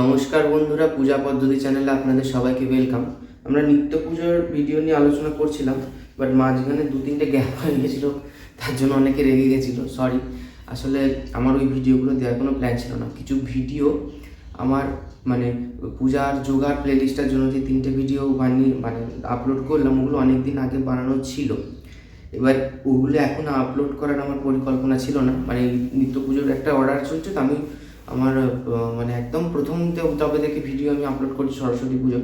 নমস্কার বন্ধুরা, পূজা পদ্ধতি চ্যানেলে আপনাদের সবাইকে ওয়েলকাম আমরা নিত্য পুজোর ভিডিও নিয়ে আলোচনা করছিলাম বাট মাঝখানে দু তিনটে গ্যাপ হয়ে গেছিল, তার জন্য অনেকে রেগে গেছিল সরি আসলে আমার ওই ভিডিওগুলো দেওয়ার কোনো প্ল্যান ছিল না। কিছু ভিডিও আমার মানে পূজার যোগার প্লেলিস্টের জন্য যে তিনটে ভিডিও বানিয়ে মানে আপলোড করলাম, ওগুলো অনেক দিন আগে বানানো ছিল। এবার ওগুলো এখন আপলোড করার আমার পরিকল্পনা ছিল না। মানে নিত্য পুজোর একটা অর্ডার চলছে, তো আমি আমার মানে একদম প্রথম তবে থেকে ভিডিও আমি আপলোড করছি সরস্বতী পুজো।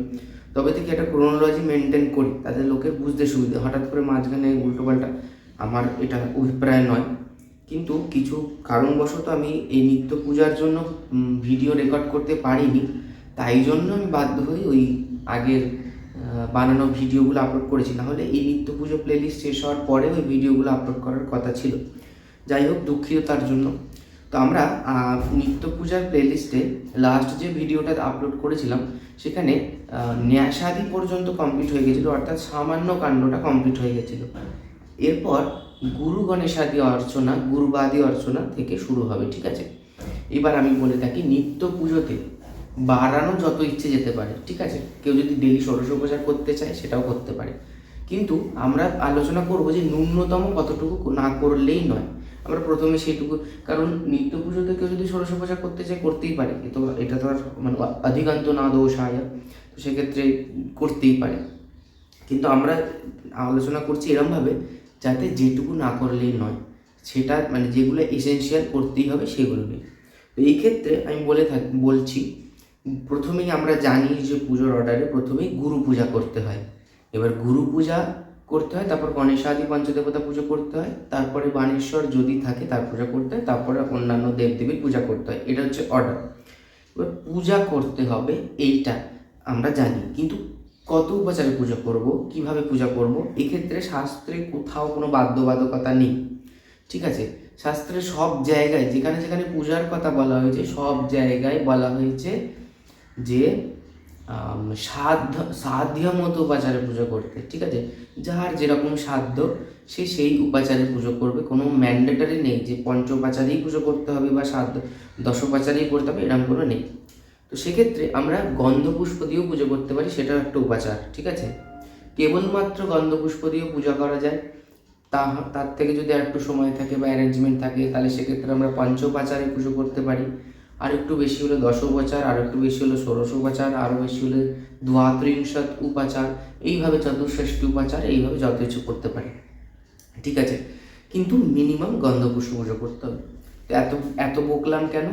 তবে থেকে একটা ক্রোনোলজি মেনটেন করি, তাতে লোকের বুঝতে সুবিধা, হঠাৎ করে মাঝখানে উল্টোপাল্টা আমার এটা অভিপ্রায় নয়। কিন্তু কিছু কারণবশত আমি এই নিত্য পূজার জন্য ভিডিও রেকর্ড করতে পারিনি। তাই জন্য আমি বাধ্য হই ওই আগের বানানো ভিডিওগুলো আপলোড করেছি। নাহলে এই নিত্য পুজো প্লেলিস্ট শেষ হওয়ার পরে ওই ভিডিওগুলো আপলোড করার কথা ছিল। যাই হোক, দুঃখিত তার জন্য। তো আমরা নিত্য পূজার প্লেলিস্টে লাস্ট যে ভিডিওটা আপলোড করেছিলাম, সেখানে ন্যাসাদি পর্যন্ত কমপ্লিট হয়ে গেছিল, অর্থাৎ সামান্য কাণ্ডটা কমপ্লিট হয়ে গেছিল। এরপর গুরু গণেশাদি অর্চনা, গুরুবাদী অর্চনা থেকে শুরু হবে, ঠিক আছে? এবার আমি বলে থাকি নিত্য পুজোতে বাড়ানো যত ইচ্ছে যেতে পারে, ঠিক আছে? কেউ যদি ডেলি ষোড়শোপচার করতে চায়, সেটাও করতে পারে। কিন্তু আমরা আলোচনা করব যে ন্যূনতম কতটুকু না করলেই নয়। আমরা প্রথমে সেইটুকু, কারণ নিত্য পুজোতে কেউ যদি ষোড়শোপচার করতে চায়, করতেই পারে। কিন্তু এটা তো আর মানে অধিকান্ত না দোষ আয় তো সেক্ষেত্রে করতেই পারে। কিন্তু আমরা আলোচনা করছি এরমভাবে যাতে যেটুকু না করলেই নয়, সেটা মানে যেগুলো এসেনশিয়াল করতেই হবে সেগুলোকে তো এই ক্ষেত্রে আমি বলে থাক, বলছি, প্রথমেই আমরা জানি যে পুজোর অর্ডারে প্রথমেই গুরু পূজা করতে হয়। এবার গুরু পূজা করতে হয়, তারপর গণেশাদি পঞ্চদেবতা পুজো করতে হয়, তারপরে বাণেশ্বর যদি থাকে তার পূজা করতে হয়, তারপরে অন্যান্য দেবদেবীর পূজা করতে হয়, এটা হচ্ছে অর্ডার এবার পূজা করতে হবে এইটা আমরা জানি, কিন্তু কত উপাচারে পুজো করব, কীভাবে পূজা করব, এক্ষেত্রে শাস্ত্রে কোথাও কোনো বাধ্যবাধকতা নেই, ঠিক আছে? শাস্ত্রে সব জায়গায় যেখানে যেখানে পূজার কথা বলা হয়েছে, সব জায়গায় বলা হয়েছে যে সাধ্য সাধ্য মতো উপাচারে পুজো করতে, ঠিক আছে? যার যেরকম সাধ্য, সে সেই উপাচারে পুজো করবে। কোনো ম্যান্ডেটারি নেই যে পঞ্চোপাচারেই পুজো করতে হবে বা সাধ্য, দশোপাচারেই করতে হবে এরকম কোনো নেই। তো সেক্ষেত্রে আমরা গন্ধপুষ্প দিয়েও পুজো করতে পারি, সেটাও একটা উপাচার, ঠিক আছে? কেবলমাত্র গন্ধপুষ্প দিয়েও পূজা করা যায়। তা তার থেকে যদি একটু সময় থাকে বা অ্যারেঞ্জমেন্ট থাকে, তাহলে সেক্ষেত্রে আমরা পঞ্চোপাচারে পুজো করতে পারি। আর একটু বেশি হলে দশোপচার আর একটু বেশি হলে ষোড়শ উপাচার আরও বেশি হলে দ্বাত্রিংশত উপাচার। এইভাবে চতুর্ষষ্ঠী উপাচার, এইভাবে যত কিছু করতে পারি। ঠিক আছে? কিন্তু মিনিমাম গন্ধপুষ্প পুজো করতে হবে। তো এত এত বকলাম কেন?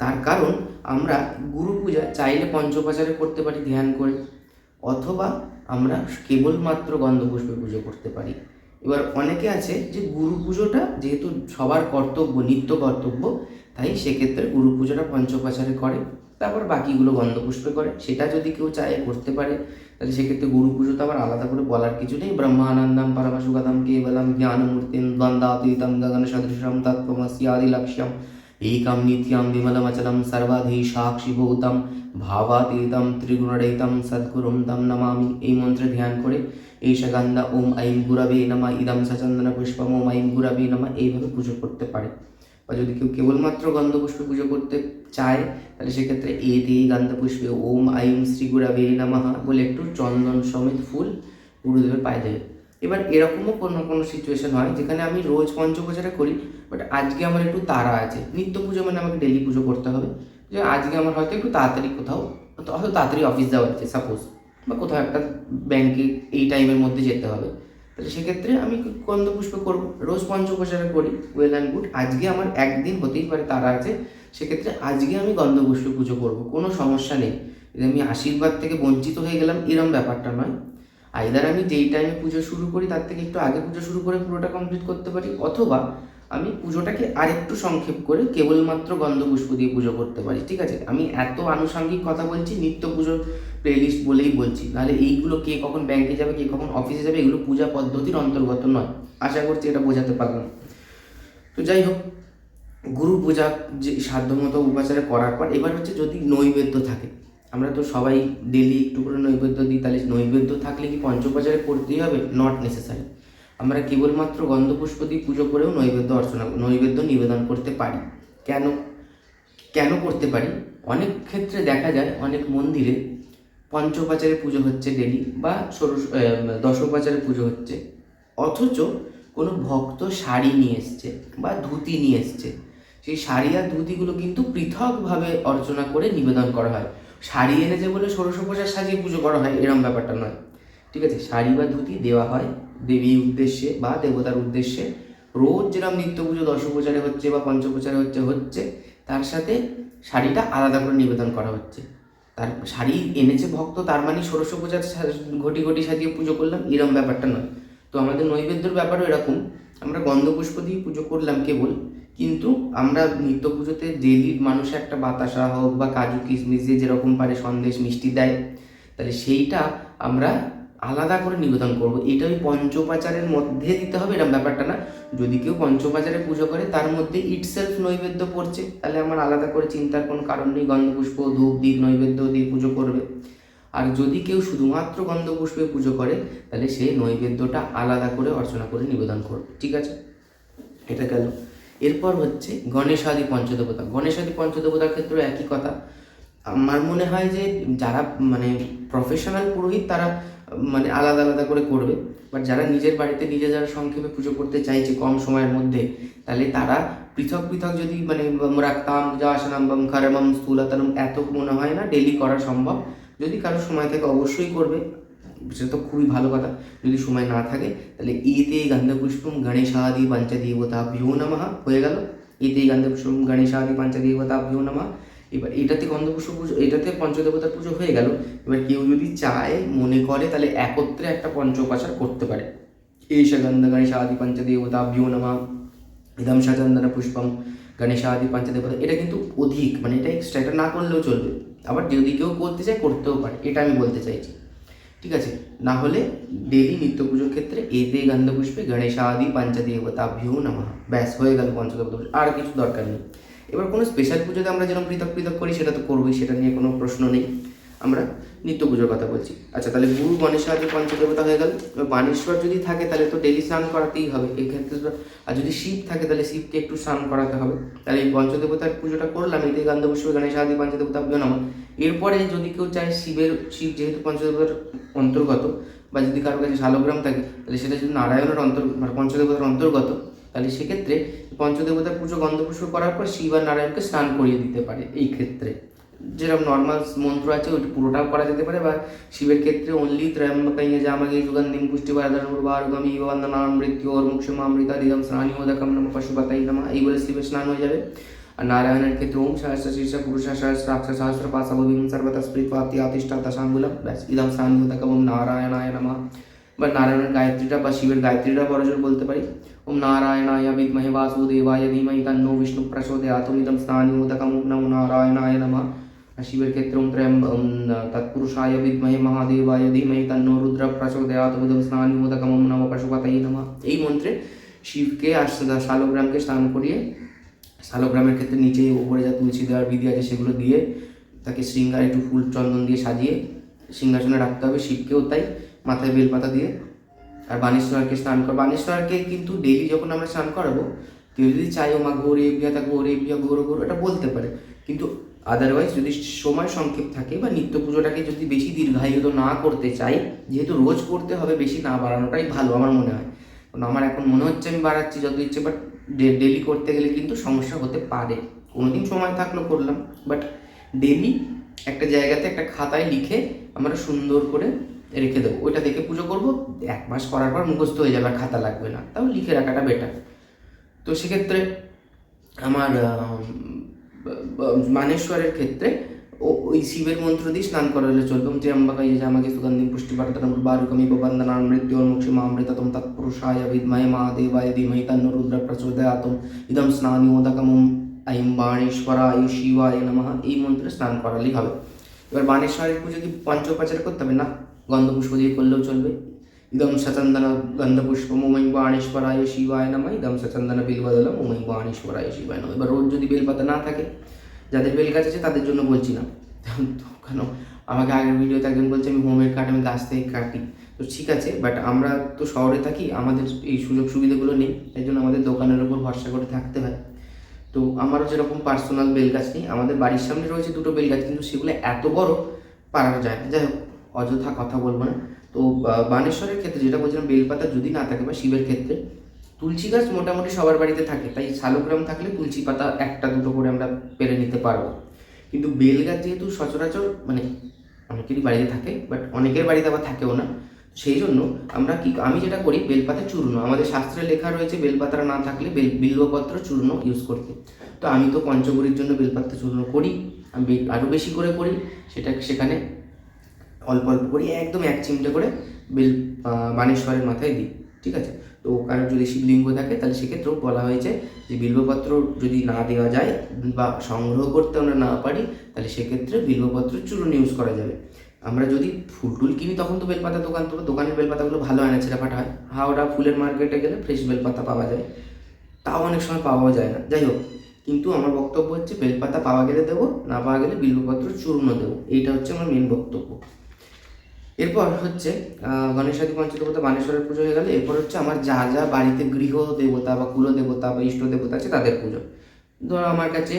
তার কারণ আমরা গুরু পূজা চাইলে পঞ্চোপাচারে করতে পারি ধ্যান করে, অথবা আমরা কেবলমাত্র গন্ধপুষ্পে পুজো করতে পারি। এবার অনেকে আছে যে গুরু পুজোটা যেহেতু সবার কর্তব্য, নিত্য কর্তব্য তাই সেক্ষেত্রে গুরু পুজোটা পঞ্চোপাচারে করে তারপর বাকিগুলো গন্ধপুষ্পে করে সেটা যদি কেউ চায় করতে পারে তাহলে সেক্ষেত্রে গুরু পুজো তো আবার আলাদা করে বলার কিছু নেই ব্রহ্মানন্দম পরমসুগতম কেবলম জ্ঞানমূর্তিম দ্বন্দ্বাতীতম গগন সদৃশম তত্ত্বমসি আদি লক্ষ্যম एकं नित्यं विमलमचलं सर्वाधि সাক্ষীভূতম ভাবাতীতম ত্রিগুণরহিতম সদ্গুরুম তম নমামি এই মন্ত্রে ধ্যান করে এই গন্ধা ওম আইম গুরাবে নমা ইদম সচন্দন পুষ্পম ওম আইম গুরাবে নমা এইভাবে পুজো করতে পারে বা যদি কেউ কেবলমাত্র গন্ধপুষ্পে পুজো করতে চায়, তাহলে সেক্ষেত্রে এ এতে গন্ধপুষ্পে ওম আইম শ্রী গুরাবে নমঃ বলে একটু চন্দন সমেত ফুল গুরুদেবের পায়ে দেবে। এবার এরকমও কোনো কোনো সিচুয়েশন হয় যেখানে আমি রোজ পঞ্চপ্রচারে করি বাট আজকে আমার একটু তাড়া আছে। নিত্য পুজো মানে আমাকে ডেলি পুজো করতে হবে। যে আজকে আমার হয়তো একটু তাড়াতাড়ি কোথাও, হয়তো তাড়াতাড়ি অফিস যাওয়া আছে সাপোজ বা কোথাও একটা ব্যাংকে এই টাইমের মধ্যে যেতে হবে। সেক্ষেত্রে আমি গন্ধপুষ্প করব? রোজ পঞ্চপ্রচারে করি ওয়েল অ্যান্ড গুড আজকে আমার একদিন হতেই পারে তারা আছে। সেক্ষেত্রে আজকে আমি গন্ধপুষ্প পুজো করব, কোনো সমস্যা নেই। যে আমি আশীর্বাদ থেকে বঞ্চিত হয়ে গেলাম, এরম ব্যাপারটা নয়। আইদার আমি যেই টাইমে পুজো শুরু করি, তার থেকে একটু আগে পুজো শুরু করে পুরোটা কমপ্লিট করতে পারি, অথবা আমি পুজোটাকে আরেকটু সংক্ষেপ করে কেবলমাত্র গন্ধপুষ্প দিয়ে পুজো করতে পারি, ঠিক আছে? আমি এত আনুষঙ্গিক কথা বলছি, নিত্য পুজোর প্লেলিস্ট বলেই বলছি। নাহলে এইগুলো কে কখন ব্যাংকে যাবে, কে কখন অফিসে যাবে, এগুলো পূজা পদ্ধতির অন্তর্গত নয়। আশা করছি এটা বোঝাতে পারলাম। তো যাই হোক, গুরু পূজা যে সাধ্যমতো উপাচারে করার পর, এবার হচ্ছে যদি নৈবেদ্য থাকে, আমরা তো সবাই ডেলি একটু করে নৈবেদ্য দিই, তাহলে নৈবেদ্য থাকলে কি পঞ্চোপাচারে করতেই হবে? নট নেসেসারি আমরা কেবলমাত্র গন্ধপুষ্প দিয়ে পুজো করেও নৈবেদ্য অর্চনা, নৈবেদ্য নিবেদন করতে পারি। কেন? কেন করতে পারি? অনেক ক্ষেত্রে দেখা যায়, অনেক মন্দিরে পঞ্চপাচারে পুজো হচ্ছে ডেলি বা ষোড়শ দশোপাচারে পুজো হচ্ছে। অথচ কোনো ভক্ত শাড়ি নিয়ে এসছে বা ধুতি নিয়ে এসছে। সেই শাড়ি আর ধুতিগুলো কিন্তু পৃথকভাবে অর্চনা করে নিবেদন করা হয়। শাড়ি এনেছে বলে ষোড়শোপচার সাজিয়ে পুজো করা হয়, এরম ব্যাপারটা নয়। ঠিক আছে, শাড়ি বা ধুতি দেওয়া হয় দেবীর উদ্দেশ্যে বা দেবতার উদ্দেশ্যে। রোজ যেরকম নিত্য পুজো দশোপচারে হচ্ছে বা পঞ্চপ্রচারে হচ্ছে হচ্ছে, তার সাথে শাড়িটা আলাদা করে নিবেদন করা হচ্ছে। তার শাড়ি এনেছে ভক্ত, তার মানে ষোড়শ পূজার ঘটি ঘটি সাজিয়ে পুজো করলাম, এরম ব্যাপারটা নয়। তো আমাদের নৈবেদ্যর ব্যাপারও এরকম, আমরা গন্ধপুষ্প দিয়ে পুজো করলাম কেবল, কিন্তু আমরা নিত্য পুজোতে ডেলি মানুষে একটা বাতাসা হোক বা কাজু কিশমিশ দিয়ে যেরকম পারে সন্দেশ মিষ্টি দেয়, তাহলে সেইটা আমরা আলাদা করে নিবেদন করব। এটা ওই পঞ্চোপাচারের মধ্যে দিতে হবে এরকম ব্যাপারটা না। যদি কেউ পঞ্চোপাচারে পুজো করে, তার মধ্যে ইটসেলফ নৈবেদ্য পড়ছে, তাহলে আমার আলাদা করে চিন্তার কোনো কারণ নেই, গন্ধপুষ্প, ধূপ দ্বীপ নৈবেদ্য দিয়ে পুজো করবে। আর যদি কেউ শুধুমাত্র গন্ধপুষ্পে পুজো করে, তাহলে সে নৈবেদ্যটা আলাদা করে অর্চনা করে নিবেদন করবে, ঠিক আছে? এটা গেল। এরপর হচ্ছে গণেশাদি পঞ্চদেবতা। গণেশাদি পঞ্চদেবতার ক্ষেত্রে একই কথা। আমার মনে হয় যে যারা মানে প্রফেশনাল পুরোহিত, তারা মানে আলাদা আলাদা করে করবে। বাট যারা নিজের বাড়িতে নিজে যারা সংক্ষেপে পুজো করতে চাইছে কম সময়ের মধ্যে, তাহলে তারা পৃথক পৃথক যদি মানে রাখতাম যাসনাম বম খারামম, স্থূলতনম, এত মনে হয় না ডেলি করা সম্ভব। যদি কারও সময় থাকে অবশ্যই করবে। সেটা তো খুবই ভালো কথা। যদি সময় না থাকে, তাহলে এতে গন্ধপুষ্পম গণেশাদি পঞ্চদেবতাভ্যো নমঃ হয়ে গেল। এতে গন্ধপুষ্পম গণেশাদি পঞ্চদেবতাভ্যো নমঃ। এবার এটাতে গন্ধপুষ্প পুজো, এটাতে পঞ্চদেবতার পুজো হয়ে গেল। এবার কেউ যদি চায়, মনে করে, তাহলে একত্রে একটা পঞ্চোপাচার করতে পারে। এইষ গন্ধ গণেশাদি পঞ্চদেবতাভ্যো নমঃ ইদম সচন্দন পুষ্পম গণেশাদি পঞ্চদেবতা এটা কিন্তু অধিক মানে এটা এক্সট্রা এটা না করলেও চলবে। আবার যদি কেউ করতে চায়, করতেও পারে, এটা আমি বলতে চাইছি। ঠিক আছে? না হলে ডেলি নিত্য পুজোর ক্ষেত্রে এতে গন্ধপুষ্পে গণেশাদি পঞ্চদেবতাভ্যো নমঃ, ব্যাস, হয়ে গেল পঞ্চদেবতা। আর কিছু দরকার নেই। এবার কোনো স্পেশাল পুজোতে আমরা যেরকম পৃথক পৃথক করি, সেটা তো করবোই, সেটা নিয়ে কোনো প্রশ্ন নেই। আমরা নিত্য পুজোর কথা বলছি। আচ্ছা তাহলে গুরু গণেশ্বর যে পঞ্চদেবতা হয়ে গেল। বানেশ্বর যদি থাকে, তাহলে তো ডেলি স্নান করাতেই হবে। এই ক্ষেত্রে তো- আর যদি শিব থাকে, তাহলে শিবকে একটু স্নান করাতে হবে। তাহলে এই পঞ্চদেবতার পুজোটা করলাম এতে গণেশ আদি, পঞ্চদেবতা নাম এরপরে যদি কেউ চায় শিবের, শিব যেহেতু পঞ্চদেবতার অন্তর্গত, বা যদি কারও কাছে শালগ্রাম থাকে, তাহলে সেটা যদি নারায়ণের অন্তর মানে পঞ্চদেবতার অন্তর্গত তাহলে সেক্ষেত্রে পঞ্চদেবতার পুজো গন্ধপুষ্প করার পর শিব আর নারায়ণকে স্নান করিয়ে দিতে পারে এই ক্ষেত্রে। যেরকম নর্মাল মন্ত্র আছে ওইটা পুরোটাও করা যেতে পারে, বা শিবের ক্ষেত্রে অনলি ত্রয়ম্বকাইয়ে জামাগে যুগন্ধিম পুষ্টিবাদন উর্বারুগমি বন্দনাম মৃত্যু ওর মুক্ষমামৃতা দিদম স্নানি ওদকম নম পশুপতাই নমঃ। এই বলে শিবের স্নান হয়ে যাবে। আর নারায়ণের ক্ষেত্রে ওম সহস্র শীর্ষ পুরুষ সহস্রাক্ষ সহস্র পাশাভিম সর্বতা স্পৃত্বাতি আতিষ্ঠা দশাঙ্গুলম ব্যাস, ইদম স্নানি ওদকম নারায়ণায় নমঃ। বা নারায়ণের গায়ত্রীটা বা শিবের গায়ত্রীটা বড়জোর বলতে পারি। ওম নারায়ণায় বিদ্মহে বাসুদেবায় ধীমহি তন্নো বিষ্ণু প্রচোদয়াৎ ওম ইদম স্নানি ওদকম ওম নমো নারায়ণায় নমঃ। শিবের ক্ষেত্রে ওম ত্রয়ম তৎপুরুষায় বিদ্মহে মহাদেবায় ধীমহি তন্নো রুদ্র প্রচোদয়াৎ ওম ইদম স্নানি ওদকম ওম নমো পশুপতয়ে নমঃ। এই মন্ত্রে শিবকে আর শালগ্রামকে স্নান করিয়ে শালগ্রামের ক্ষেত্রে নিচে উপরে যা তুলসী দেওয়ার বিধি আছে সেগুলো দিয়ে তাকে শৃঙ্গার একটু ফুল চন্দন দিয়ে সাজিয়ে সিংহাসনে রাখতে হবে। শিবকেও তাই মাথায় বেলপাতা দিয়ে। আর বানেশ্বরকে স্নান কর বানেশ্বরকে কিন্তু ডেইলি যখন আমরা স্নান করাবো, কেউ যদি চাই ও মা, ঘোরে বিয়া, তা ঘোরে বিয়া, ঘোর ঘোর, এটা বলতে পারে। কিন্তু আদারওয়াইজ যদি সময় সংক্ষেপ থাকে বা নিত্য পুজোটাকে যদি বেশি দীর্ঘায়িত না করতে চাই, যেহেতু রোজ করতে হবে, বেশি না বাড়ানোটাই ভালো আমার মনে হয়। কারণ আমার এখন মনে হচ্ছে আমি বাড়াচ্ছি যত ইচ্ছে বাট ডেলি করতে গেলে কিন্তু সমস্যা হতে পারে। কোনোদিন সময় থাকল করলাম বাট ডেলি একটা জায়গাতে একটা খাতায় লিখে আমরা সুন্দর করে রেখে দেবো। ওইটা দেখে পুজো করব, এক মাস করার পর মুখস্থ হয়ে যাবে আর খাতা লাগবে না। তাও লিখে রাখাটা বেটার তো সেক্ষেত্রে আমার মানেশ্বরের ক্ষেত্রে ও, ওই শিবের মন্ত্র দিয়ে স্নান করালে চলবে। যে অম্বাকা ইয়ে আমাকে সুগন্ধি পুষ্টি পাঠতনম বারুকমি বন্দনান মৃত্যু মুক্ষি মামৃততম তৎপুরুষায় বিদ্মহে মহাদেবায় ধীমহি তন্ন রুদ্র প্রচোদয়াতম। ইদম স্নানি ওদকমম আইম বাণেশ্বরায় শিবায় নমঃ। এই মন্ত্রে স্নান করালেই হবে। এবার বাণেশ্বরের পুজো কি পঞ্চোপাচার করতে হবে? না। গন্ধপুষ্প দিয়ে করলেও চলবে। ইদম সচন্দন গন্ধপুষ্প উমৈ বাণেশ্বরায় শিবায় নমঃ। ইদম সচন্দন বিলবদলম উমৈ বাণেশ্বরায় শিবায় নমঃ। এবার রোজ যদি বেলপাতা না থাকে, যাদের বেল গাছ আছে তাদের জন্য বলছি না। কেন? আমাকে আগের ভিডিওতে একজন বলছে, আমি হোমের কাঠ, আমি গাছ থেকে কাটি। তো ঠিক আছে বাট আমরা তো শহরে থাকি, আমাদের এই সুযোগ সুবিধাগুলো নেই, তাই জন্য আমাদের দোকানের উপর ভরসা করে থাকতে হয়। তো আমারও যেরকম পার্সোনাল বেল গাছ নেই, আমাদের বাড়ির সামনে রয়েছে দুটো বেল গাছ, কিন্তু সেগুলো এত বড় পারানো যায় না যাই হোক অযথা কথা বলব না। তো বানেশ্বরের ক্ষেত্রে যেটা বলছিলাম, বেলপাতা যদি না থাকে বা শিবের ক্ষেত্রে, তুলসী গাছ মোটামুটি সবার বাড়িতে থাকে, তাই শালগ্রাম থাকলে তুলসী পাতা একটা দুটো করে আমরা পেরে নিতে পারব। কিন্তু বেল গাছ যেহেতু সচরাচর মানে অনেকেরই বাড়িতে থাকে, বাট অনেকের বাড়িতে আবার থাকেও না সেই জন্য আমরা কি, আমি যেটা করি, বেলপাতা চূর্ণ। আমাদের শাস্ত্রে লেখা রয়েছে বেলপাতা না থাকলে বেল, বিল্বপত্র চূর্ণ ইউজ করতে। তো আমি তো পঞ্চগড়ির জন্য বেলপাতা চূর্ণ করি, আমি আরও বেশি করে করি, সেটা সেখানে অল্প অল্প করে একদম এক চিমটে করে বেল আহ, বানেশ্বরের মাথায় দিই ঠিক আছে? তো কারণ যদি শিবলিঙ্গ থাকে তাহলে সেক্ষেত্রেও বলা হয়েছে যে বিল্বপত্র যদি না দেওয়া যায় বা সংগ্রহ করতে আমরা না পারি তাহলে সেক্ষেত্রে বিল্বপত্র চূর্ণ ইউজ করা যাবে। আমরা যদি ফুল টুল কিনি তখন তো বেলপাতা দোকান তো দোকানের বেলপাতাগুলো ভালো হয় না ছেঁড়াফাটা হয়। হাওড়া ফুলের মার্কেটে গেলে ফ্রেশ বেলপাতা পাওয়া যায়। তাও অনেক সময় পাওয়া যায় না। যাই হোক কিন্তু আমার বক্তব্য হচ্ছে বেলপাতা পাওয়া গেলে দেবো না পাওয়া গেলে বিল্বপত্র চূর্ণ দেবো। এইটা হচ্ছে আমার মেন বক্তব্য। এরপর হচ্ছে গণেশাদি পঞ্চদেবতা বানেশ্বরের পুজো হয়ে গেলে। এরপর হচ্ছে আমার যা যা বাড়িতে গৃহ দেবতা বা কুল দেবতা বা ইষ্ট দেবতা আছে তাদের পুজো। ধরো আমার কাছে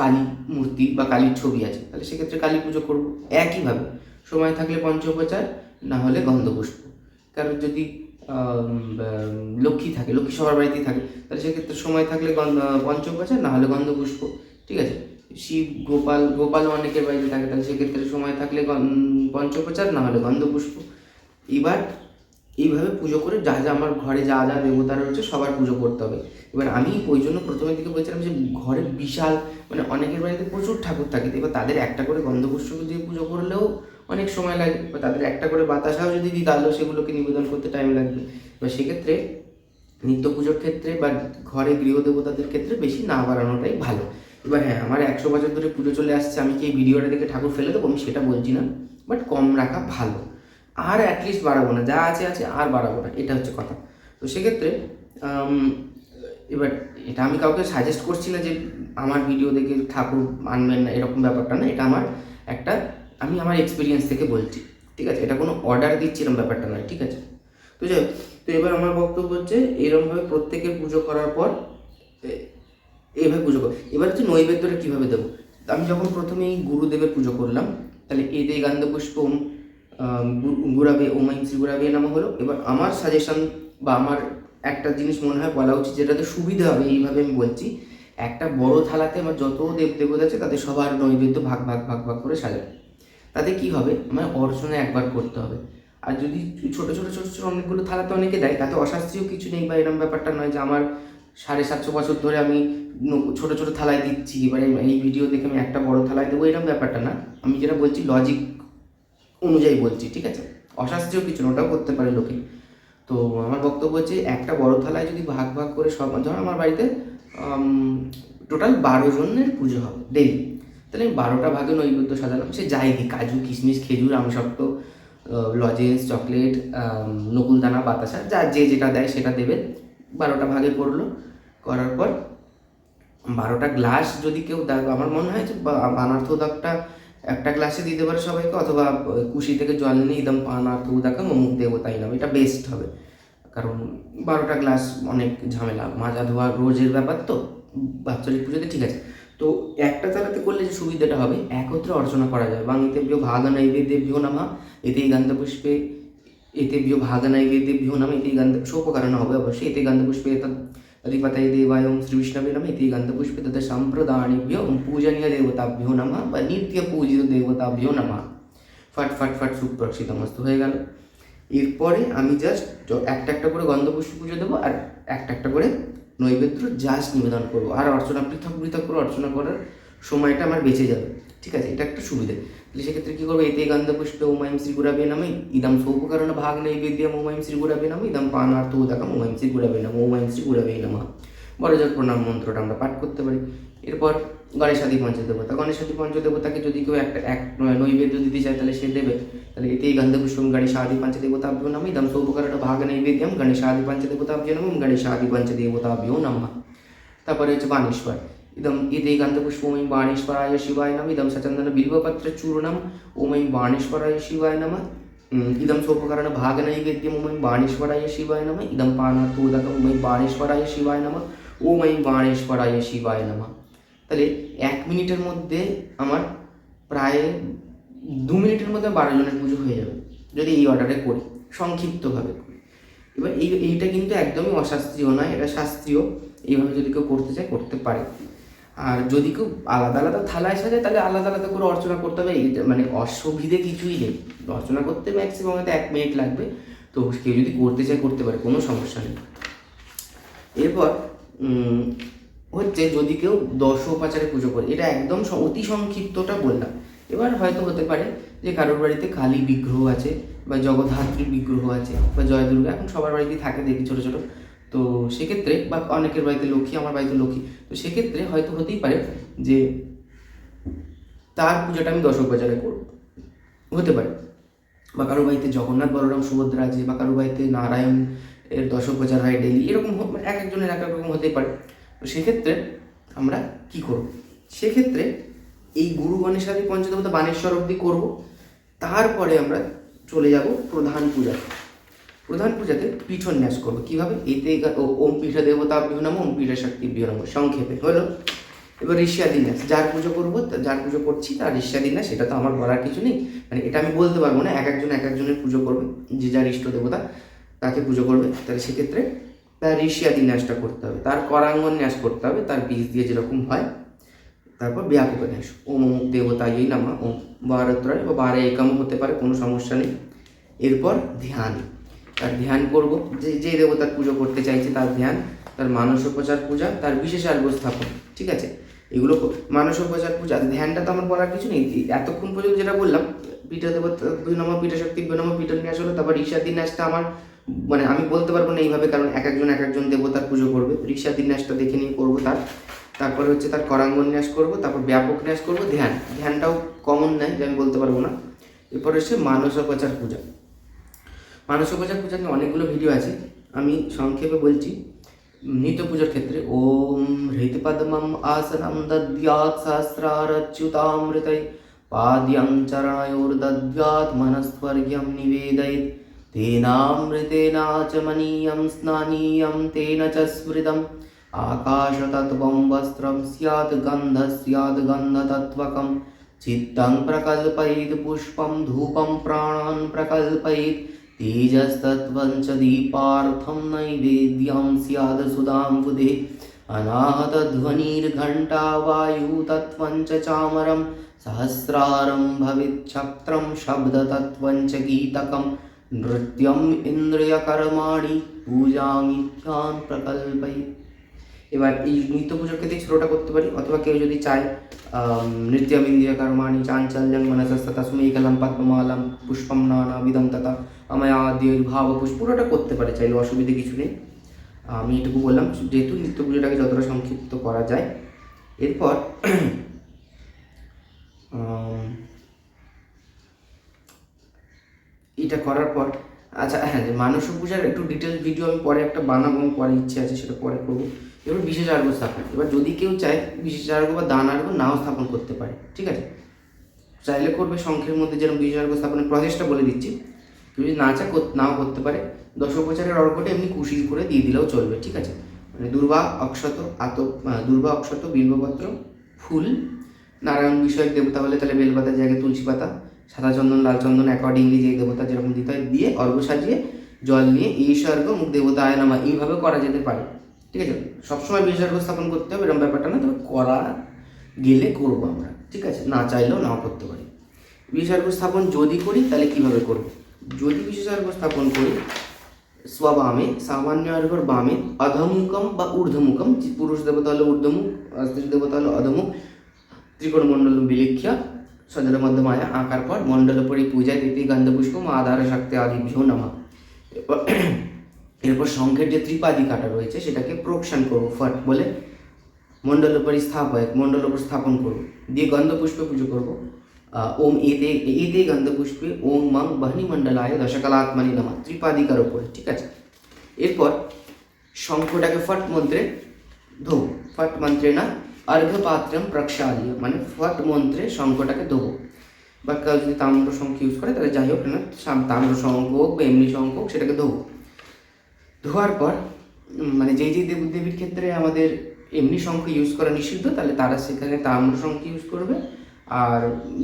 কালী মূর্তি বা কালীর ছবি আছে, তাহলে সেক্ষেত্রে কালী পুজো করব একইভাবে। সময় থাকলে পঞ্চোপচার, না হলে গন্ধপুষ্প। কারণ যদি লক্ষ্মী থাকে, লক্ষ্মী সবার বাড়িতেই থাকে, তাহলে সেক্ষেত্রে সময় থাকলে গন্ধ, পঞ্চোপচার, না হলে গন্ধপুষ্প। ঠিক আছে? শিব গোপাল গোপাল অনেকের বাড়িতে থাকে, তাহলে সেক্ষেত্রে সময় থাকলে পঞ্চপ্রচার না হলে গন্ধপুষ্প। এবার এইভাবে পুজো করে যা যা আমার ঘরে যা যা দেবতা রয়েছে সবার পুজো করতে হবে। এবার আমি ওই জন্য প্রথমের দিকে বলছিলাম যে ঘরে বিশাল মানে অনেকের বাড়িতে প্রচুর ঠাকুর থাকে, এবার তাদের একটা করে গন্ধপুষ্প দিয়ে পুজো করলেও অনেক সময় লাগে, বা তাদের একটা করে বাতাসাও যদি দিই তাহলেও সেগুলোকে নিবেদন করতে টাইম লাগবে। এবার সেক্ষেত্রে নিত্য পুজোর ক্ষেত্রে বা ঘরে গৃহদেবতাদের ক্ষেত্রে বেশি না বাড়ানোটাই ভালো। এবার হ্যাঁ আমার একশো বছর ধরে পুজো চলে আসছে, আমি কি এই ভিডিওটা দেখে ঠাকুর ফেলে দেবো? আমি সেটা বলছি না বাট কম রাখা ভালো। আর অ্যাটলিস্ট বাড়াবো না, যা আছে আছে, আর বাড়াবো না, এটা হচ্ছে কথা। তো সেক্ষেত্রে এবার এটা আমি কাউকে সাজেস্ট করছি না যে আমার ভিডিও দেখে ঠাকুর আনবেন না, এরকম ব্যাপারটা না, এটা আমার একটা, আমি আমার এক্সপিরিয়েন্স থেকে বলছি, ঠিক আছে? এটা কোনো অর্ডার দিচ্ছি, এরকম ব্যাপারটা নয়, ঠিক আছে? তো যাই তো এবার আমার বক্তব্য হচ্ছে এরকমভাবে প্রত্যেকের পুজো করার পর এইভাবে পুজো কর। এবার হচ্ছে নৈবেদ্যটা কীভাবে দেবো? আমি যখন প্রথমে এই গুরুদেবের পুজো করলাম, তাহলে এতে গান্ধ পুষ্প গুরাবে ওম আইম শ্রী গুরাবে নামা হলো। এবার আমার সাজেশন বা আমার একটা জিনিস মনে হয় বলা উচিত, যেটাতে সুবিধা হবে, এইভাবে আমি বলছি। একটা বড় থালাতে আমার যত দেব দেবতা আছে, তাদের সবার নৈবেদ্য ভাগ ভাগ ভাগ ভাগ করে সাজাবে তাতে কি হবে? আমার অর্চনা একবার করতে হবে। আর যদি ছোটো ছোটো ছোটো ছোটো অনেকগুলো থালাতে অনেকে দেয়, তাতে অশাস্ত্রীয় কিছু নেই বা এরকম ব্যাপারটা নয় যে আমার সাড়ে সাতশো বছর ধরে আমি ছোট ছোট থালায় দিচ্ছি, এবারে এই ভিডিও দেখে আমি একটা বড় থালায় দেবো এরকম ব্যাপারটা না। আমি যেটা বলছি লজিক অনুযায়ী বলছি, ঠিক আছে? অশাস্ত্রীয় কিছু না, ওটাও করতে পারে লোকে। তো আমার বক্তব্য হচ্ছে, একটা বড় থালায় যদি ভাগ ভাগ করে সব ধরো আমার বাড়িতে টোটাল বারো জনের পুজো হবে ডেলি তাহলে আমি বারোটা ভাগে নৈবেদ্য সাজালাম, সে যাই দিই কাজু, কিশমিশ, খেজুর আমসত্ব লজেন্স, চকলেট নকুলদানা বাতাসা, যা যে যেটা দেয় সেটা দেবে। বারোটা ভাগে করল করার পর বারোটা গ্লাস যদি কেউ দেয়, আমার মনে হয় যে বা- পানার্থ উদাকটা একটা গ্লাসে দিতে পারে সবাইকে, অথবা কুশি থেকে জল নিয়ে একদম পানার্থ উদাকা দেবো তাই না এটা বেস্ট হবে। কারণ বারোটা গ্লাস অনেক ঝামেলা, মাজা ধোয়া রোজের ব্যাপার তো বাচ্চাদের পুজোতে ঠিক আছে। তো একটা তালাতে করলে যে সুবিধাটা হবে, একত্রে অর্চনা করা যায়। বাঙিতেভ্য ভাগ নৈবেদ্যেভ্যো নামা, এতেই গন্ধপুষ্পে এতেই গন্ধ সোপকরণ হবে অবশ্যই এতে গন্ধপুষ্পে তদ অধিপতये দেবায় ওম শ্রী বিষ্ণবে নম এতেই গন্ধপুষ্পে তদ সম্প্রদানেভ্যো ওম পূজনীয় দেবতাভ্যো নমঃ বা নিত্য পূজিত দেবতাভ্যো নমঃ ফট ফট ফট সুপ্রক্ষিত মস্ত হয়ে গেল। এরপরে আমি জাস্ট একটা একটা করে গন্ধপুষ্প পুজো দেবো আর একটা একটা করে নৈবেদ্য জাস্ট নিবেদন করব। আর অর্চনা পৃথক পৃথক করে অর্চনা করার সময়টা আমার বেঁচে যাবে। ঠিক আছে, এটা একটা সুবিধে। তাহলে সেক্ষেত্রে কী করব এতে গন্ধপুষ্পে ওমাইম শ্রী গুরাবে নামে ইদম সৌপকরণ ভাগ নেই নৈবেদ্যম ওমাইম শ্রী গুরাবে নামে ইদম পানার্থ উদাকাম ওমাইম শ্রী গুরাবে নাম ওমাইম শ্রী গুরাবে নামা বড়জাত প্রণাম মন্ত্রটা আমরা পাঠ করতে পারি এরপর গণেশাদি পঞ্চদেবতা গণেশাদি পঞ্চদেবতাকে যদি কেউ একটা এক নৈবেদ্য দিতে চায়, তাহলে সে দেবে। তাহলে এতেই গন্ধপুষ্পম গণেশাদি পঞ্চদেবতাভ্যো নম ইদম সৌপকরণ ভাগ নৈবেদ্যম গণেশাদি পঞ্চদেবতাভ্যো নম গণেশাদি পঞ্চদেবতাভ্যো নমঃ তারপরে হচ্ছে বানেশ্বর ইদম সচন্দন বিল্বপত্র চূর্ণম ওমৈ বাণেশ্বরায় শিবায় নম ইদম সোপকরণ ভাগ নৈবেদ্যম ওমৈ বাণেশ্বরায় শিবায় নম ইদম পানার্থোদকম ওমৈ বাণেশ্বরায় শিবায় নম ও মাই বাণেশ্বরায় শিবায় নামা তাহলে এক মিনিটের মধ্যে আমার প্রায় দু মিনিটের মধ্যে বারো জনের পুজো হয়ে যাবে যদি এই অর্ডারে করি সংক্ষিপ্তভাবে করি এবার এই এইটা কিন্তু একদমই অশাস্ত্রীয় নয় এটা শাস্ত্রীয় এইভাবে যদি কেউ করতে চায়, করতে পারে। আর যদি কেউ আলাদা আলাদা থালায় সাজায় তাহলে আলাদা আলাদা করে অর্চনা করতে হবে। মানে অসুবিধে কিছুই নেই। অর্চনা করতে ম্যাক্সিমাম হয়তো এক মিনিট লাগবে। তো কেউ যদি করতে চায়, করতে পারে, কোনো সমস্যা নেই। এরপর হচ্ছে যদি কেউ দশ উপাচারে পুজো করে, এটা একদম অতি সংক্ষিপ্তটা বললাম। এবার হয়তো হতে পারে যে কারোর বাড়িতে কালী বিগ্রহ আছে, বা জগদ্ধাত্রী বিগ্রহ আছে, বা জয় দুর্গা এখন সবার বাড়িতেই থাকে দেখি ছোটো ছোটো। তো সেক্ষেত্রে, বা অনেকের বাড়িতে লক্ষ্মী, আমার বাড়িতে লক্ষ্মী, তো সেক্ষেত্রে হয়তো হতেই পারে যে তার পুজোটা আমি দশক উপাচারে করব। হতে পারে। বা কারও বাড়িতে জগন্নাথ, বলরাম, সুভদ্রা আছে, বা কারও বাড়িতে নারায়ণ, এর দশোপচার হয় ডেলি এরকম মানে এক একজনের এক এক রকম হতেই পারে। তো সেক্ষেত্রে আমরা কি করব? সেক্ষেত্রে এই গুরু গণেশাদি পঞ্চদেবতা বানেশ্বর অব্দি করব। তারপরে আমরা চলে যাব প্রধান পূজাতে প্রধান পূজাতে পিঠন ন্যাস করব। কীভাবে? এতে ওম পীঠ দেবতা নাম ওম পীঠ শক্তি নাম। সংক্ষেপে হলো, এবার ঋষ্যাদি ন্যাস। যার পুজো করব যার পুজো করছি, তার ঋষ্যাদি ন্যাস, সেটা তো আমার বলার কিছু নেই। মানে এটা আমি বলতে পারব না, এক একজন এক একজনের পুজো করবে। যে যার ইষ্ট দেবতা, তাকে পুজো করবে। তাহলে সেক্ষেত্রে তার ঋষিয়াদি ন্যাসটা করতে হবে। তার করাঙ্গন ন্যাস করতে হবে, তার বীজ দিয়ে যেরকম হয়। তারপর ব্যাপক ন্যাস। ওম অমুক দেবতা এই নামা। ওম বারত্রয় বা বারে একাম হতে পারে, কোনো সমস্যা নেই। এরপর ধ্যান। তার ধ্যান করব। যে যে দেবতার পুজো করতে চাইছে তার ধ্যান, তার মানসোপচার পূজা, তার বিশেষ আর্ঘ স্থাপন ঠিক আছে? এগুলো মানসোপচার পূজা ধ্যানটা তো আমার বলার কিছু নেই। এতক্ষণ পর্যন্ত যেটা বললাম, পিঠা দেবতা দুই নম্বর পিঠা শক্তি দুই নম্বর পিঠা ন্যাস হলো তারপর ঋষাদি ন্যাসটা আমার মানে আমি বলতে পারব না এইভাবে, কারণ এক একজন এক একজন দেবতার পুজো করবে। ঋষাদি ন্যাসটা দেখে নিয়ে করব তার। তারপরে হচ্ছে তার করাঙ্গন ন্যাস করব, তারপর ব্যাপক ন্যাস করব ধ্যান। ধ্যানটাও কমন নেয়, যে আমি বলতে পারব না। এরপর হচ্ছে মানসোপচার পূজা। মানসোপচার পূজা নিয়ে অনেকগুলো ভিডিও আছে আমি সংক্ষেপে বলছি নিত্য পুজোর ক্ষেত্রে ওম হৃৎপদ্মম আসনম দদ্যাৎ সহস্রারচ্যুতামৃতৈ পাদ্যং চরণয়োর্দদ্যাৎ মনস্বর্গ্যম নিবেদয়িত तेनामृतेनाचमनीयं स्नानीयं तेन च स्मृतम् आकाशतत्त्वं वस्त्रं स्यात् गन्धः स्यात् गन्धतत्त्वकं चित्तं प्रकल्पयेत् पुष्पं धूपं प्राणान् प्रकल्पयेत् तेजस्तत्त्वञ्च दीपार्थं नैवेद्यं स्याद् सुधाम्बुदे अनाहतध्वनिर्घण्टा वायुतत्त्वञ्च चामरं सहस्रारं भविच्छक्त्रं शब्दतत्त्वञ्च गीतकं नृत्यम् इन्द्रियकर्माणि पूजामित्यान् प्रकल्पयि এবার এই নৃত্য পুজোর ক্ষেত্রে ছোটোটা করতে পারি, অথবা কেউ যদি চায় ইন্দ্রিয় কর্মাণি চাঞ্চল্যং মনসস্ততা সুমেকলম পদ্মমালম, পুষ্পম নানা, বিদম তথা আমায়াদ্য ভাব, পুষ্প, পুরোটা করতে পারে, চাইলে অসুবিধে কিছু নেই। আমি এটুকু বললাম, যেহেতু নৃত্য পুজোটাকে যতটা সংক্ষিপ্ত করা যায়, এরপর এটা করার পর আচ্ছা হ্যাঁ যে মানস পূজার একটু ডিটেলস ভিডিও আমি পরে একটা বানাবো পরে ইচ্ছে আছে, সেটা পরে করব। এবার বিশেষ আর্ঘ স্থাপন। এবার যদি কেউ চায় বিশেষ আর্ঘ বা দান আর্ঘ নাও স্থাপন করতে পারে। ঠিক আছে? চাইলে করবে শঙ্খের মধ্যে যেরকম বিশেষ আর্ঘ স্থাপনের প্রচেষ্টা বলে দিচ্ছি। যদি না চা নাও করতে পারে। দশোপচারের অর্ঘটা এমনি কুশি করে দিয়ে দিলেও চলবে, ঠিক আছে? মানে দুর্বা, অক্ষত আত দুর্বা, অক্ষত, বিল্বপত্র, ফুল, নারায়ণ বিষয়ক দেবতা হলে তাহলে বেলপাতার জায়গায় তুলসী পাতা, সাদা চন্দন, লাল চন্দন অ্যাকর্ডিংলি যে দেবতা যেরকম দিতে হয়, দিয়ে অর্ঘ সাজিয়ে জল নিয়ে, এই স্বর্গ, মুখ দেবতা আয় নামা, এইভাবে করা যেতে পারে। ঠিক আছে? সবসময় বিসর্গ স্থাপন করতে হবে এরকম ব্যাপারটা না তবে করা গেলে করব আমরা, ঠিক আছে? না চাইলেও নাও করতে পারি। বিসর্গ স্থাপন যদি করি, তাহলে কীভাবে করব? যদি বিসর্গ স্থাপন করি স্ববামে সামান্য অর্ঘর বামে, অধমুখম বা ঊর্ধ্বমুখম পুরুষ দেবতা হলো ঊর্ধ্বমুখ স্ত্রী দেবতা হলো অধমুখ ত্রিকোণ মণ্ডল বিলিখ্যা সদর মধ্য মায়া আঁকার পর মণ্ডলপরি পূজায় দিতি গন্ধপুষ্প আধার শক্তি আদি ভ্যো নামা। এরপর শঙ্খের যে ত্রিপাদি কাটা রয়েছে, সেটাকে প্রোকশন করব ফট বলে মণ্ডলোপরি স্থাপয়ক মণ্ডলোপর স্থাপন করব। দিয়ে গন্ধপুষ্পে পুজো করব। ওম এতে এতে গন্ধপুষ্পে ওম মং বহনি মণ্ডলায় দশকলাত্মানি নামা, ত্রিপাদিকার ওপরে ঠিক আছে? এরপর শঙ্খটাকে ফট মন্ত্রে ধোবো, ফট মন্ত্রে না অর্ঘপাত্রম প্রক্ষালীয় মানে ফট মন্ত্রে শঙ্খটাকে ধোবো। বা কেউ যদি তাম্র শঙ্খ ইউজ করে, তাহলে যাই হোক, না তাম্র শঙ্খ হোক বা এমনি শঙ্খ হোক, সেটাকে ধোবো। ধোয়ার পর মানে যেই যেই দেব দেবীর ক্ষেত্রে আমাদের এমনি শঙ্খ ইউজ করা নিষিদ্ধ, তাহলে তারা সেখানে তাম্র শঙ্খ ইউজ করবে। আর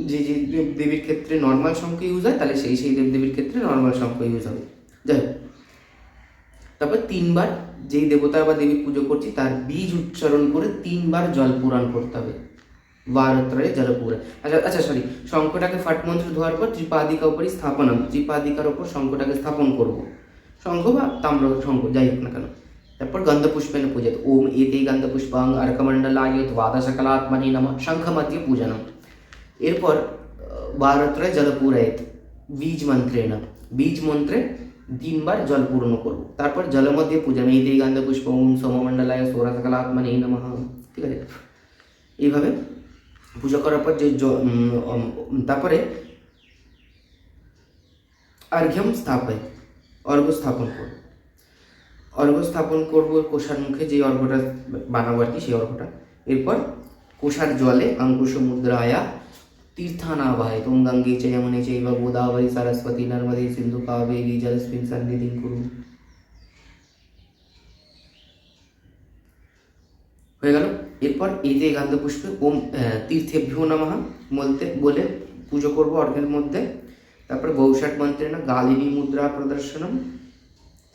যে যে দেব দেবীর ক্ষেত্রে নর্মাল শঙ্খ ইউজ হয়, তাহলে সেই সেই দেব দেবীর ক্ষেত্রে নর্মাল শঙ্খ ইউজ হবে। যাই হোক। তারপর তিনবার যেই দেবতা বা দেবী পুজো করছি, তার বীজ উচ্চারণ করে তিনবার জল পূরণ করতে হবে। বারত্রয়ে জলপুরে আচ্ছা আচ্ছা সরি শঙ্খটাকে ফাট মন্ত্র ধোয়ার পর ত্রিপাদিকা উপরই স্থাপনম। ত্রিপাদিকার উপর শঙ্খটাকে স্থাপন করব। শঙ্খ বা তাম্র শঙ্খ যাই হোক না কেন। তারপর গন্ধপুষ্পেন পূজা ওম এতে গন্ধপুষ্পাং অর্কমণ্ডলায় দ্বাদশ কলাত্মনি নম শঙ্খ মধ্যে পূজনম। এরপর বারত্রয় জলপুরায়ত বীজ মন্ত্রেণ বীজ মন্ত্রে তিনবার জল পূর্ণ করব। তারপর জল মধ্যে পূজা মেয়েতে গন্ধ পুষ্প ওম সোমমণ্ডলায় সৌরসকলাত্মনি নমঃ। ঠিক আছে? এইভাবে পুজো করার পর যে তারপরে অর্ঘ্যম স্থাপয়। অর্ঘ্য স্থাপন করব। অর্ঘ্য স্থাপন করব কোষার মুখে যে অর্ঘ্যটা বানাবো আর কি, সেই অর্ঘ্যটা। এরপর কোষার জলে অঙ্কুশ মুদ্রায়া তীর্থানাবায় তোম গঙ্গে চ যমুনে চৈব গোদাবরী সরস্বতী, নর্মদে সিন্ধু, কাবেরী জলস্মিন সন্নিধিং কুরু। হয়ে গেল। এরপর এই যে গান্ধ পুষ্পে, ওম তীর্থেভ্যো নমঃ বলতে, বলে পুজো করব অর্ঘের মধ্যে। তারপরে বৌষাট মন্ত্রে না গালিনী মুদ্রা প্রদর্শনম।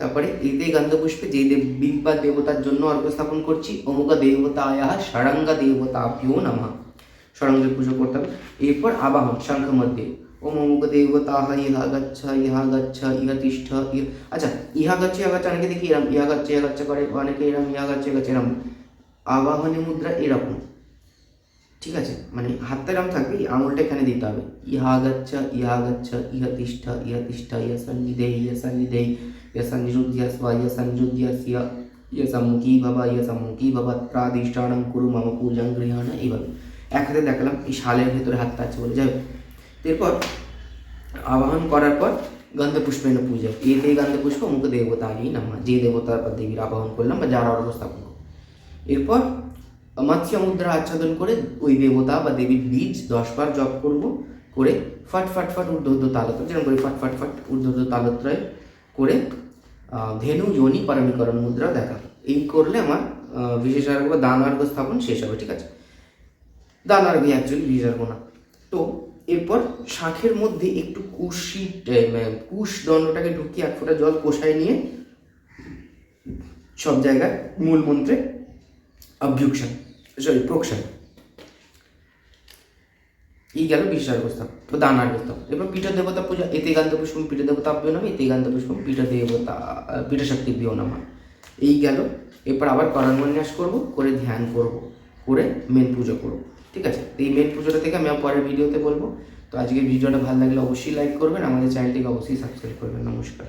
তারপরে এই যে গন্ধ পুষ্পে যে দেবী বা দেবতার জন্য অর্ঘ স্থাপন করছি, অমুক দেবতায়া ষড়ঙ্গ দেবতাভ্যো নমঃ। ষড়ঙ্গের পুজো করতাম। এরপর আবাহন শঙ্খ মধ্যে ওম অমুক দেবতা ইহা গচ্ছ ইহা গচ্ছ, ইহা তিষ্ঠ আচ্ছা ইহা গচ্ছ ইহা গচ্ছ, অনেকে দেখি এরম, ইহা গচ্ছ ইহা গচ্ছ করে, অনেকে এরম, ইহা গচ্ছ ইহা গচ্ছ, এরম। আবাহনী মুদ্রা এরকম। ঠিক আছে? মানে হাতটা এরকম থাকবে, এই আঙুলটা এখানে দিতে হবে। ইহা গচ্ছ ইহা গচ্ছ, ইহা তিষ্ঠ ইহা তিষ্ঠ, ইহা সন্নিধে ইহা সন্নিধে ইহা সন্নিরুদ্ধ স্বা, ইহা সঞ্জুদ্য ইয়া ইয়া সম্মুখী বাবা ইয়া সম্মুখী ভবা প্রাদিষ্ঠানম কুরু মম পূজাং গৃহাণ, এইভাবে। এক হাতে দেখালাম, এই শালের ভেতরে হাতটা আছে বলে। যাই এরপর আবাহন করার পর গন্ধপুষ্পেন পূজা এতে গন্ধপুষ্প মুখ দেবতা আলী নামা যে দেবতার পর দেবীর আবাহন করলাম বা যার অর্ঘ স্থাপন এরপর মৎস্য মুদ্রা আচ্ছাদন করে ওই দেবতা বা দেবীর বীজ দশ বার জপ করব, করে ফাট ফাট ফাট ঊর্ধ্ব তালত্রয় যেরকম করে ফাট ফাট ফাট ঊর্ধ্ব তালত্রয় করে ধেনু, যোনি পারমীকরণ মুদ্রা দেখা এই করলে আমার বিশেষ অর্ঘ বা দান অর্ঘ স্থাপন শেষ হবে, ঠিক আছে? দান অর্ঘ অ্যাকচুয়ালি বিশেষ না। তো এরপর শাঁখের মধ্যে একটু কুশি কুশ দণ্ডটাকে ঢুকিয়ে এক ফোঁটা জল কষায় নিয়ে সব জায়গায় মূল মন্ত্রে অভ্যুকশন সরি প্রোকশন এই গেল বিশাল প্রস্তাব বা দানার প্রস্তাব এরপর পীঠ দেবতা পূজা, এতে গান্ত পুষ্পম পীঠ দেবতা অব্য নামে এতে গান্ত পুষ্পম পীঠ দেবতা পীঠ শক্তি বিয় নামা এই গেল, এরপর আবার করাঙ্গন্যাস করব, করে ধ্যান করব, করে মেন পুজো করব, ঠিক আছে? তো এই মেন পুজোটা থেকে আমি পরের ভিডিওতে বলব। তো আজকের ভিডিওটা ভালো লাগলে অবশ্যই লাইক করবেন, আমাদের চ্যানেলটিকে অবশ্যই সাবস্ক্রাইব করবেন। নমস্কার।